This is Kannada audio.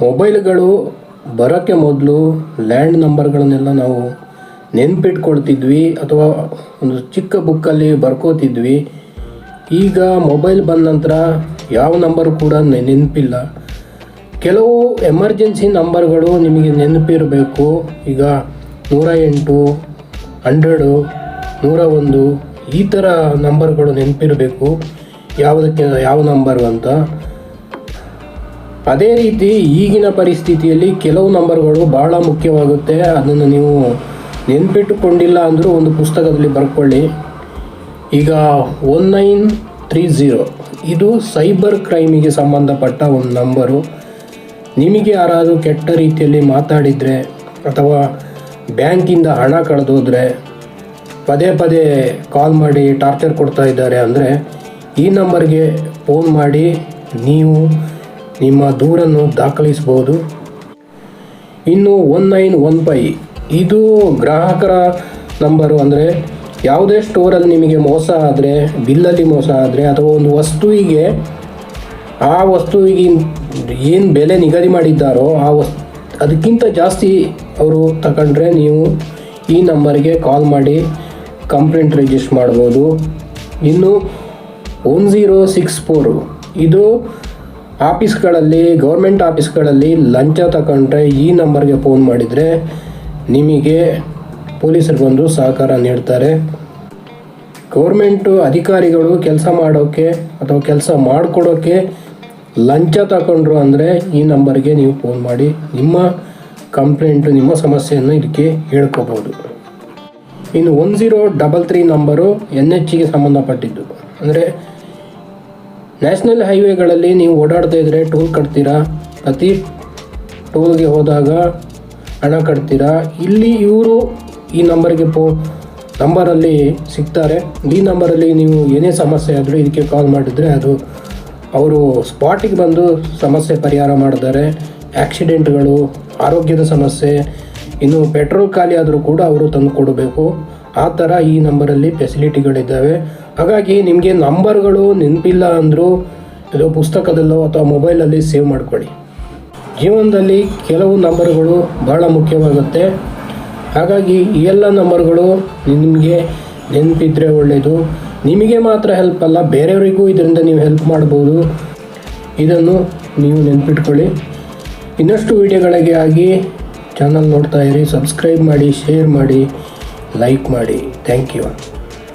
ಮೊಬೈಲ್ಗಳು ಬರೋಕ್ಕೆ ಮೊದಲು ಲ್ಯಾಂಡ್ ನಂಬರ್ಗಳನ್ನೆಲ್ಲ ನಾವು ನೆನ್ಪಿಟ್ಕೊಳ್ತಿದ್ವಿ ಅಥವಾ ಒಂದು ಚಿಕ್ಕ ಬುಕ್ಕಲ್ಲಿ ಬರ್ಕೋತಿದ್ವಿ. ಈಗ ಮೊಬೈಲ್ ಬಂದ ನಂತರ ಯಾವ ನಂಬರ್ ಕೂಡ ನೆನಪಿಲ್ಲ. ಕೆಲವು ಎಮರ್ಜೆನ್ಸಿ ನಂಬರ್ಗಳು ನಿಮಗೆ ನೆನಪಿರಬೇಕು. ಈಗ ನೂರ ಎಂಟು, ಹಂಡ್ರೆಡು, ನೂರ ಒಂದು ಈ ಥರ ನಂಬರ್ಗಳು ನೆನಪಿರಬೇಕು. ಯಾವುದಕ್ಕೆ, ಯಾವ ನಂಬರು ಅಂತ. ಅದೇ ರೀತಿ ಈಗಿನ ಪರಿಸ್ಥಿತಿಯಲ್ಲಿ ಕೆಲವು ನಂಬರ್ಗಳು ಬಹಳ ಮುಖ್ಯವಾಗುತ್ತೆ. ಅದನ್ನು ನೀವು ನೆನ್ಪಿಟ್ಟುಕೊಂಡಿಲ್ಲ ಅಂದರೂ ಒಂದು ಪುಸ್ತಕದಲ್ಲಿ ಬರ್ಕೊಳ್ಳಿ. ಈಗ ಒನ್ ನೈನ್ ತ್ರೀ ಝೀರೋ. ಇದು ಸೈಬರ್ ಕ್ರೈಮಿಗೆ ಸಂಬಂಧಪಟ್ಟ ಒಂದು ನಂಬರು. ನಿಮಗೆ ಯಾರಾದರೂ ಕೆಟ್ಟ ರೀತಿಯಲ್ಲಿ ಮಾತಾಡಿದರೆ ಅಥವಾ ಬ್ಯಾಂಕಿಂದ ಹಣ ಕಳೆದೋದ್ರೆ ಪದೇ ಪದೇ ಕಾಲ್ ಮಾಡಿ ಟಾರ್ಚರ್ ಕೊಡ್ತಾ ಇದ್ದಾರೆ ಅಂದರೆ ಈ ನಂಬರ್ಗೆ ಫೋನ್ ಮಾಡಿ ನೀವು ನಿಮ್ಮ ದೂರನ್ನು ದಾಖಲಿಸಬಹುದು. ಇನ್ನು ಒನ್ ನೈನ್ ಒನ್ ಫೈ. ಇದು ಗ್ರಾಹಕರ ನಂಬರು ಅಂದರೆ ಯಾವುದೇ ಸ್ಟೋರಲ್ಲಿ ನಿಮಗೆ ಮೋಸ ಆದರೆ, ಬಿಲ್ಲಲ್ಲಿ ಮೋಸ ಆದರೆ, ಅಥವಾ ಒಂದು ವಸ್ತುವಿಗೆ ಆ ವಸ್ತುವಿಗೆ ಏನು ಬೆಲೆ ನಿಗದಿ ಮಾಡಿದ್ದಾರೋ ಆ ವಸ್ ಅದಕ್ಕಿಂತ ಜಾಸ್ತಿ ಅವರು ತಗೊಂಡ್ರೆ ನೀವು ಈ ನಂಬರ್ಗೆ ಕಾಲ್ ಮಾಡಿ ಕಂಪ್ಲೇಂಟ್ ರಿಜಿಸ್ಟರ್ ಮಾಡ್ಬೋದು ಇನ್ನು ಒನ್ ಝೀರೋ ಸಿಕ್ಸ್ ಫೋರು. ಇದು ಆಫೀಸ್ಗಳಲ್ಲಿ, ಗೌರ್ಮೆಂಟ್ ಆಫೀಸ್ಗಳಲ್ಲಿ ಲಂಚ ತಗೊಂಡ್ರೆ ಈ ನಂಬರ್ಗೆ ಫೋನ್ ಮಾಡಿದರೆ ನಿಮಗೆ ಪೊಲೀಸರು ಬಂದು ಸಹಕಾರ ನೀಡ್ತಾರೆ. ಗೌರ್ಮೆಂಟು ಅಧಿಕಾರಿಗಳು ಕೆಲಸ ಮಾಡೋಕ್ಕೆ ಅಥವಾ ಕೆಲಸ ಮಾಡಿಕೊಡೋಕ್ಕೆ ಲಂಚ ತಗೊಂಡ್ರು ಅಂದರೆ ಈ ನಂಬರ್ಗೆ ನೀವು ಫೋನ್ ಮಾಡಿ ನಿಮ್ಮ ಕಂಪ್ಲೇಂಟು, ನಿಮ್ಮ ಸಮಸ್ಯೆಯನ್ನು ಇದಕ್ಕೆ ಹೇಳ್ಕೋಬೋದು. ಇನ್ನು one zero double three number N ಎಚ್ಗೆ ಸಂಬಂಧಪಟ್ಟಿದ್ದು. ಅಂದರೆ ನ್ಯಾಷನಲ್ ಹೈವೇಗಳಲ್ಲಿ ನೀವು ಓಡಾಡ್ತಾ ಇದ್ದರೆ ಟೋಲ್ ಕಟ್ತೀರಾ? ಪ್ರತಿ ಟೋಲ್ಗೆ ಹೋದಾಗ ಹಣ ಕಟ್ತೀರಾ? ಇಲ್ಲಿ ಇವರು ಈ ನಂಬರ್ಗೆ ಪೋ ನಂಬರಲ್ಲಿ ಸಿಗ್ತಾರೆ. ಈ ನಂಬರಲ್ಲಿ ನೀವು ಏನೇ ಸಮಸ್ಯೆ ಆದರೂ ಇದಕ್ಕೆ ಕಾಲ್ ಮಾಡಿದರೆ ಅದು ಅವರು ಸ್ಪಾಟಿಗೆ ಬಂದು ಸಮಸ್ಯೆ ಪರಿಹಾರ ಮಾಡಿದ್ದಾರೆ ಆ್ಯಕ್ಸಿಡೆಂಟ್ಗಳು ಆರೋಗ್ಯದ ಸಮಸ್ಯೆ, ಇನ್ನು ಪೆಟ್ರೋಲ್ ಖಾಲಿ ಆದರೂ ಕೂಡ ಅವರು ತಂದು ಕೊಡಬೇಕು. ಆ ಥರ ಈ ನಂಬರಲ್ಲಿ ಫೆಸಿಲಿಟಿಗಳಿದ್ದಾವೆ. ಹಾಗಾಗಿ ನಿಮಗೆ ನಂಬರ್ಗಳು ನೆನಪಿಲ್ಲ ಅಂದರೂ ಇದು ಪುಸ್ತಕದಲ್ಲೋ ಅಥವಾ ಮೊಬೈಲಲ್ಲಿ ಸೇವ್ ಮಾಡ್ಕೊಳ್ಳಿ. ಜೀವನದಲ್ಲಿ ಕೆಲವು ನಂಬರ್ಗಳು ಬಹಳ ಮುಖ್ಯವಾಗುತ್ತೆ. ಹಾಗಾಗಿ ಈ ಎಲ್ಲ ನಂಬರ್ಗಳು ನಿಮಗೆ ನೆನಪಿದ್ರೆ ಒಳ್ಳೆಯದು ನಿಮಗೆ ಮಾತ್ರ ಹೆಲ್ಪ್ ಅಲ್ಲ, ಬೇರೆಯವರಿಗೂ ಇದರಿಂದ ನೀವು ಹೆಲ್ಪ್ ಮಾಡ್ಬೋದು. ಇದನ್ನು ನೀವು ನೆನಪಿಟ್ಕೊಳ್ಳಿ. ಇನ್ನಷ್ಟು ವಿಡಿಯೋಗಳಿಗೆ ಆಗಿ ಚಾನಲ್ ನೋಡ್ತಾ ಇರಿ ಸಬ್ಸ್ಕ್ರೈಬ್ ಮಾಡಿ ಶೇರ್ ಮಾಡಿ ಲೈಕ್ ಮಾಡಿ. Thank you